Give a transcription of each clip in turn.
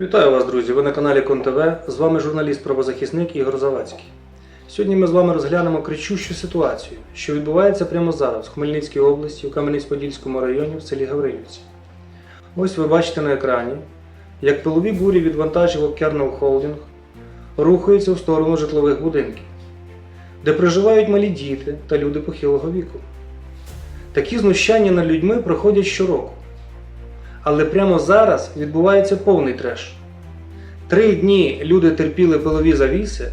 Вітаю вас, друзі! Ви на каналі КонТВ. З вами журналіст-правозахисник Ігор Завадський. Сьогодні ми з вами розглянемо кричущу ситуацію, що відбувається прямо зараз в Хмельницькій області, у Кам'янець-Подільському районі в селі Гаврилівці. Ось ви бачите на екрані, як пилові бурі від вантажівок Kernel Holding рухаються в сторону житлових будинків, де проживають малі діти та люди похилого віку. Такі знущання над людьми проходять щороку. Але прямо зараз відбувається повний треш. Три дні люди терпіли пилові завіси,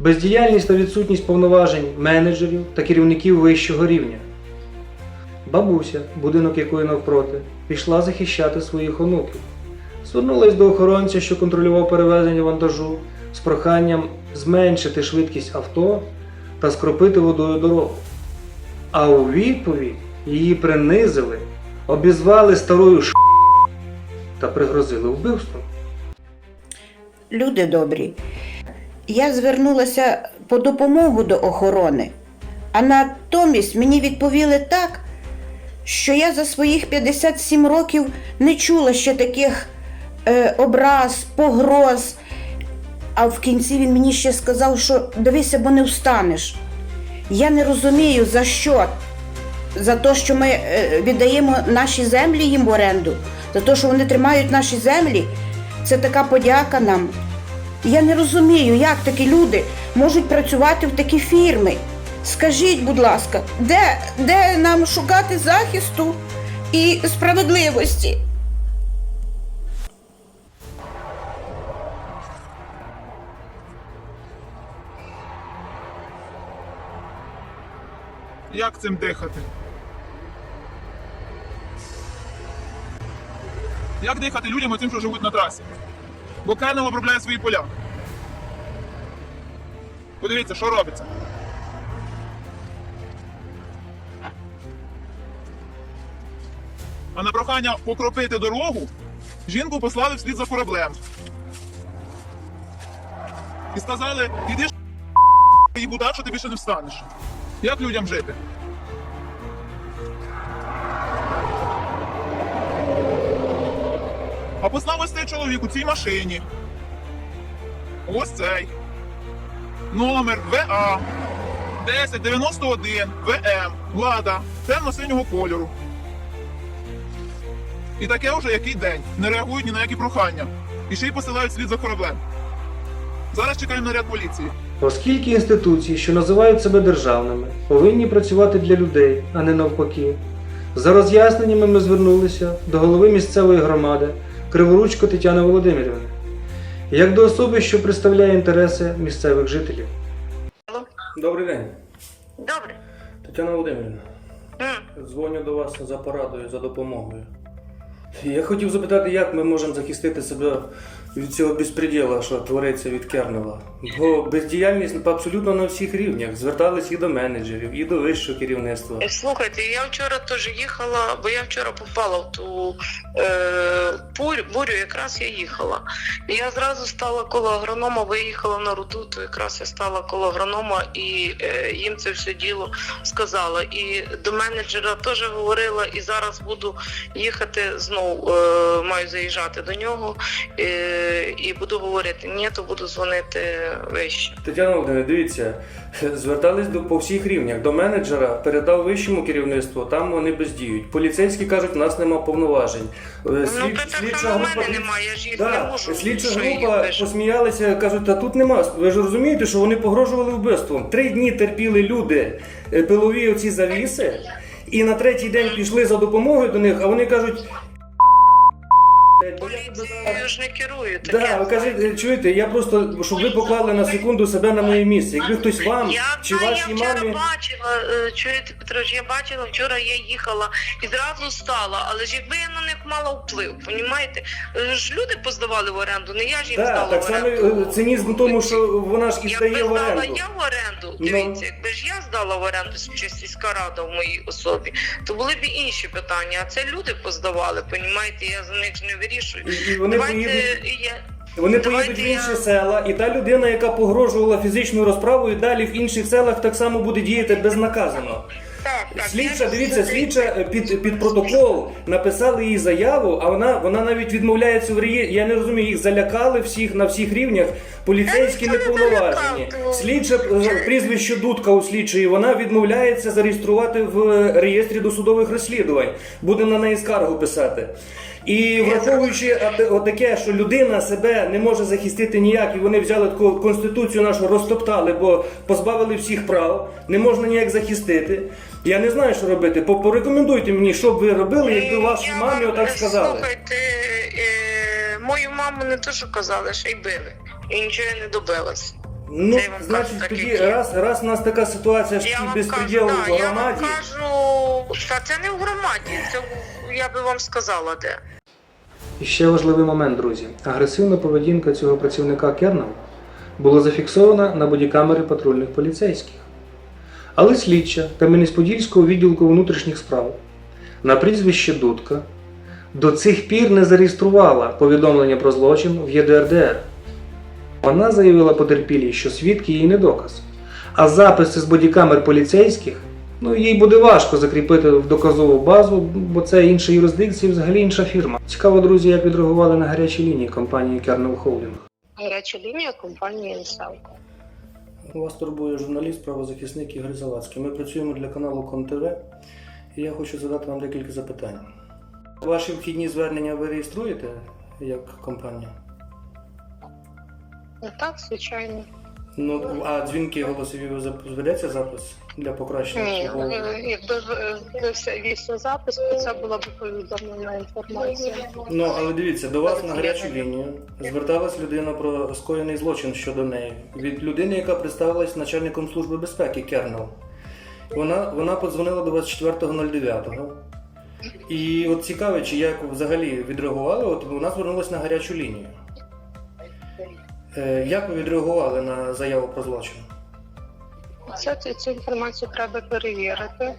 бездіяльність та відсутність повноважень менеджерів та керівників вищого рівня. Бабуся, будинок якої навпроти, пішла захищати своїх онуків. Звернулась до охоронця, що контролював перевезення вантажу, з проханням зменшити швидкість авто та скропити водою дорогу. А у відповідь її принизили, обізвали старою ш та пригрозили вбивством. Люди добрі, я звернулася по допомогу до охорони, а натомість мені відповіли так, що я за своїх 57 років не чула ще таких е, образ, погроз. А в кінці він мені ще сказав, що дивися, бо не встанеш. Я не розумію, за що. За те, що ми е, віддаємо наші землі їм в оренду, за те, що вони тримають наші землі, це така подяка нам. Я не розумію, як такі люди можуть працювати в такі фірми. Скажіть, будь ласка, де, де нам шукати захисту і справедливості? Як цим дихати? Як дихати людям оцим, що живуть на трасі? Бо Кернел обробляє свої поля. Подивіться, що робиться. А на прохання покропити дорогу жінку послали вслід за кораблем. І сказали, іди їбу так, що ти більше не встанеш. Як людям жити? А послав ось цей чоловік у цій машині. Ось цей. Номер ВА 1091 ВМ. Влада темно-синього кольору. І таке вже який день. Не реагують ні на які прохання. І ще й посилають слід за кораблем. Зараз чекаємо наряд поліції. Оскільки інституції, що називають себе державними, повинні працювати для людей, а не навпаки. За роз'ясненнями ми звернулися до голови місцевої громади Криворучко Тетяни Володимирівни, як до особи, що представляє інтереси місцевих жителів. Добрий день, Добре. Тетяна Володимирівна. Дзвоню до вас за порадою, за допомогою. Я хотів запитати, як ми можемо захистити себе від цього безпреділа, що твориться від Кернела. Бо бездіяльність абсолютно на всіх рівнях. Звертались і до менеджерів, і до вищого керівництва. Е, Слухайте, я вчора теж їхала, бо я вчора попала в ту е, бурю, якраз я їхала. Я зразу стала коло агронома, виїхала на руду, то якраз я стала коло агронома і е, їм це все діло сказала. І до менеджера теж говорила, і зараз буду їхати знову, е, маю заїжджати до нього е, і буду говорити, ні, то буду дзвонити вище. Тетяна Володимирівна, дивіться, звертались до по всіх рівнях. До менеджера передав вищому керівництву, там вони бездіють. Поліцейські кажуть, у нас нема повноважень. Е, Ну, слід- так само в мене немає, я ж їх не можу. слідча група посміялися, кажуть, та тут нема. Ви ж розумієте, що вони погрожували вбивством. Три дні терпіли люди е, пилові оці завіси, і на третій день пішли за допомогою до них, а вони кажуть. Поліцією ж не керує таке. Да, ви кажете, чуєте, я просто, щоб ви поклали на секунду себе на моє місце. Якби хтось вам Я чи знаю, вашій я вчора мамі. бачила, е, чуєте, Петрович, я бачила, вчора я їхала і зразу стала, але ж якби я не. Мала вплив, понімаєте? Е, Ж люди поздавали в оренду, не я ж їм Да, здала так в само оренду. е, цинізм в тому, що вона ж і Якби здає в здала оренду. я в оренду, Ну. дивіться, якби ж я здала в оренду чи сільська рада в моїй особі, то були б і інші питання. А це люди поздавали, понімаєте, я за них ж не вирішую. І, і вони Давайте поїдуть. я. Вони Давайте поїдуть в інші я- села, і та людина, яка погрожувала фізичною розправою, далі в інших селах так само буде діяти безнаказано. Слідча, дивіться, слідча е, під, під протокол написали їй заяву, а вона, вона навіть відмовляється в реєстрі. Я не розумію, їх залякали всіх на всіх рівнях. Поліцейські неповноважені. Слідча е, прізвище Дудка у слідчої, вона відмовляється зареєструвати в реєстрі досудових розслідувань. Будемо на неї скаргу писати. І враховуючи отаке, що людина себе не може захистити ніяк, і вони взяли таку конституцію нашу, розтоптали, бо позбавили всіх прав, не можна ніяк захистити. Я не знаю, що робити. Порекомендуйте мені, що б ви робили, якби вашій Я мамі вам, отак е, сказали. Слухайте, е, мою маму не то, що казали, що й били. І нічого я не добилась. Ну, Це я вам кажу, значить, так, тоді як є. раз, раз у нас така ситуація, що Я такий вам кажу, безпреділ да, в я вам громаді. кажу, та це не в громаді, це в- я би вам сказала де. І ще важливий момент, друзі. Агресивна поведінка цього працівника Кернел була зафіксована на бодікамери патрульних поліцейських. Але слідча Кам'янець-Подільського відділку внутрішніх справ на прізвище Дудка до цих пір не зареєструвала повідомлення про злочин в ЄДРДР. Вона заявила потерпілій, що свідки їй не доказ. А записи з бодікамер поліцейських Ну, їй буде важко закріпити в доказову базу, бо це інша юрисдикція, взагалі інша фірма. Цікаво, друзі, як відреагували на гарячі лінії компанії Kernel Holding. Гаряча лінія компанії «Інселко». Вас турбує журналіст, правозахисник Ігор Залацький. Ми працюємо для каналу КонТВ, і я хочу задати вам декілька запитань. Ваші вхідні звернення ви реєструєте як компанія? Так, звичайно. Ну, а дзвінки голосові зведеться запис для покращення? Ні, якби в- е, запис, то це була б повідомлена інформація. Ну, але дивіться, до вас на гарячу лінію зверталась людина про скоєний злочин щодо неї. Від людини, яка представилась начальником служби безпеки Кернел. Вона, вона подзвонила до вас 4.09. І от цікаво, чи як взагалі відреагували, от вона звернулася на гарячу лінію. Е, як ви відреагували на заяву про злочин? Це, цю- цю інформацію треба перевірити.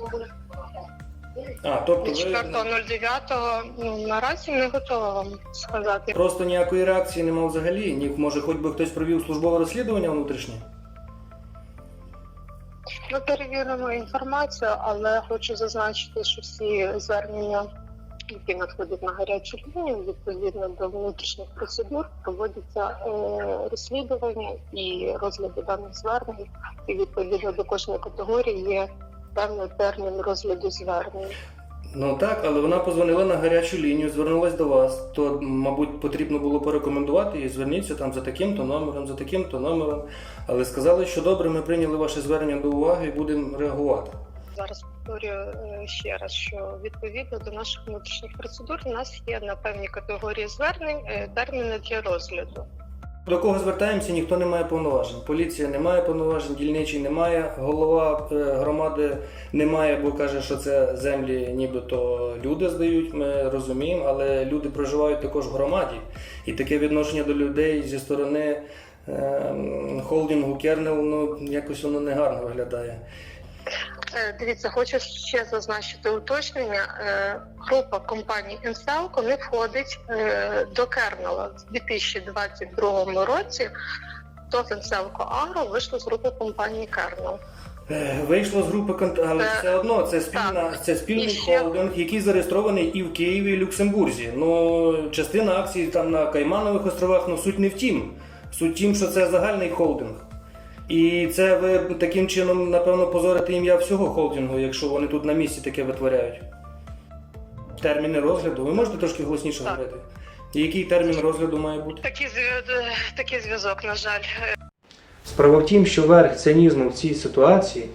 А, тобто Від ви 4.09 ну, наразі не готова вам сказати. просто ніякої реакції немає взагалі? Ні, може, хоч би хтось провів службове розслідування внутрішнє? Ми перевіримо інформацію, але хочу зазначити, що всі звернення, які надходять на гарячу лінію, відповідно до внутрішніх процедур, проводяться е, розслідування і розгляди даних звернень. І відповідно до кожної категорії є певний термін розгляду звернень. Ну так, але вона позвонила на гарячу лінію, звернулась до вас. То, мабуть, потрібно було порекомендувати їй, зверніться там за таким-то номером, за таким-то номером. Але сказали, що добре, ми прийняли ваше звернення до уваги і будемо реагувати. Зараз повторюю е, ще раз, що відповідно до наших внутрішніх процедур у нас є на певні категорії звернень е, терміни для розгляду. До кого звертаємося, ніхто не має повноважень. Поліція не має повноважень, дільничий немає, голова е, громади немає, бо каже, що це землі нібито люди здають, ми розуміємо, але люди проживають також в громаді. І таке відношення до людей зі сторони е, холдингу Кернел, ну якось воно негарно виглядає. Е, Дивіться, хочу ще зазначити уточнення. Е, Група компаній «Інселко» не входить е, до Кернела. У 2022 році ТОВ «Інселко Агро» вийшло з групи компанії «Кернел». Вийшло з групи але Е, все одно це спільна, так. це спільний ще- холдинг, який зареєстрований і в Києві, і Люксембурзі. Ну, частина акцій там на Кайманових островах, ну суть не в тім. Суть в тім, що це загальний холдинг. І це ви таким чином, напевно, позорите ім'я всього холдингу, якщо вони тут на місці таке витворяють. Терміни розгляду. Ви можете трошки голосніше Так. говорити? Який термін розгляду має бути? Такий, такий зв'язок, на жаль. Справа в тім, що верх цинізму в цій ситуації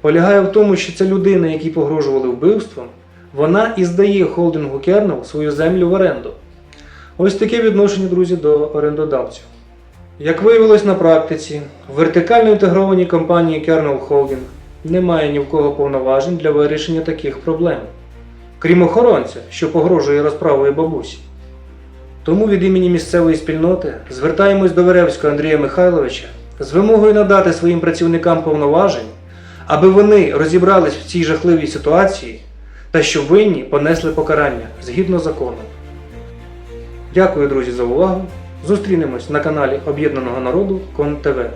полягає в тому, що ця людина, якій погрожували вбивством, вона і здає холдингу Кернел свою землю в оренду. Ось таке відношення, друзі, до орендодавців. Як виявилось на практиці, в вертикально інтегрованій компанії Kernel Holding немає ні в кого повноважень для вирішення таких проблем, крім охоронця, що погрожує розправою бабусі. Тому від імені місцевої спільноти звертаємось до Веревського Андрія Михайловича з вимогою надати своїм працівникам повноважень, аби вони розібрались в цій жахливій ситуації та що винні понесли покарання згідно закону. Дякую, друзі, за увагу. Зустрінемось на каналі Об'єднаного народу Кон ТВ.